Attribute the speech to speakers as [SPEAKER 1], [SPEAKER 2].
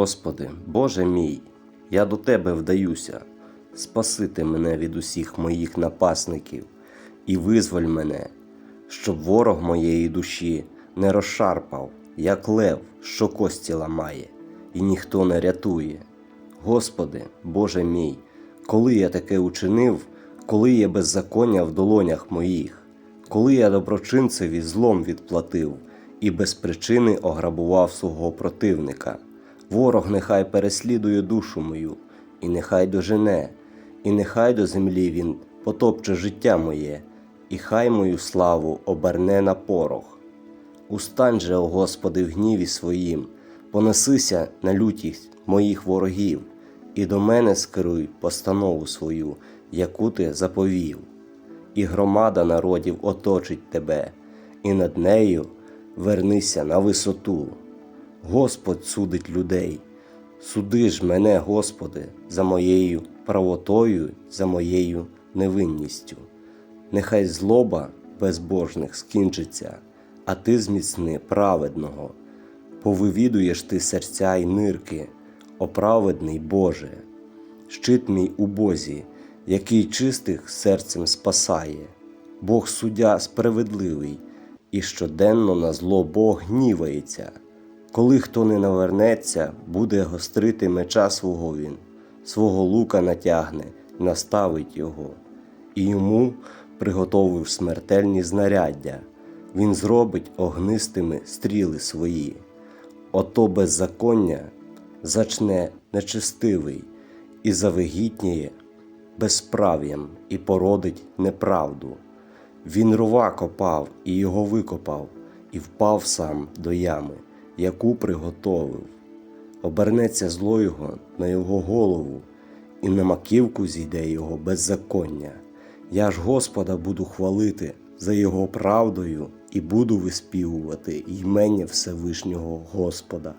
[SPEAKER 1] Господи, Боже мій, я до Тебе вдаюся, спасити мене від усіх моїх напасників і визволь мене, щоб ворог моєї душі не розшарпав, як лев, що кості ламає, і ніхто не рятує. Господи, Боже мій, коли я таке учинив, коли є беззаконня в долонях моїх, коли я доброчинцеві злом відплатив і без причини ограбував свого противника. Ворог нехай переслідує душу мою, і нехай дожене, і нехай до землі він потопче життя моє, і хай мою славу оберне на порох. Устань же, о Господи, в гніві своїм, понесися на лютість моїх ворогів, і до мене скеруй постанову свою, яку ти заповів. І громада народів оточить тебе, і над нею вернися на висоту. Господь судить людей. Суди ж мене, Господи, за моєю правотою, за моєю невинністю. Нехай злоба безбожних скінчиться, а ти зміцни праведного. Повивідуєш ти серця й нирки, о праведний Боже, щит мій у Бозі, який чистих серцем спасає, Бог суддя справедливий, і щоденно на зло Бог гнівається. Коли хто не навернеться, буде гострити меча свого він, свого лука натягне, наставить його, і йому приготовив смертельні знаряддя, він зробить огнистими стріли свої. Ото беззаконня зачне нечестивий і завигітніє безправ'ям і породить неправду. Він рова копав і його викопав, і впав сам до ями, яку приготовив. Обернеться зло його на його голову, і на маківку зійде його беззаконня. Я ж Господа буду хвалити за його правдою і буду виспівувати ймення Всевишнього Господа.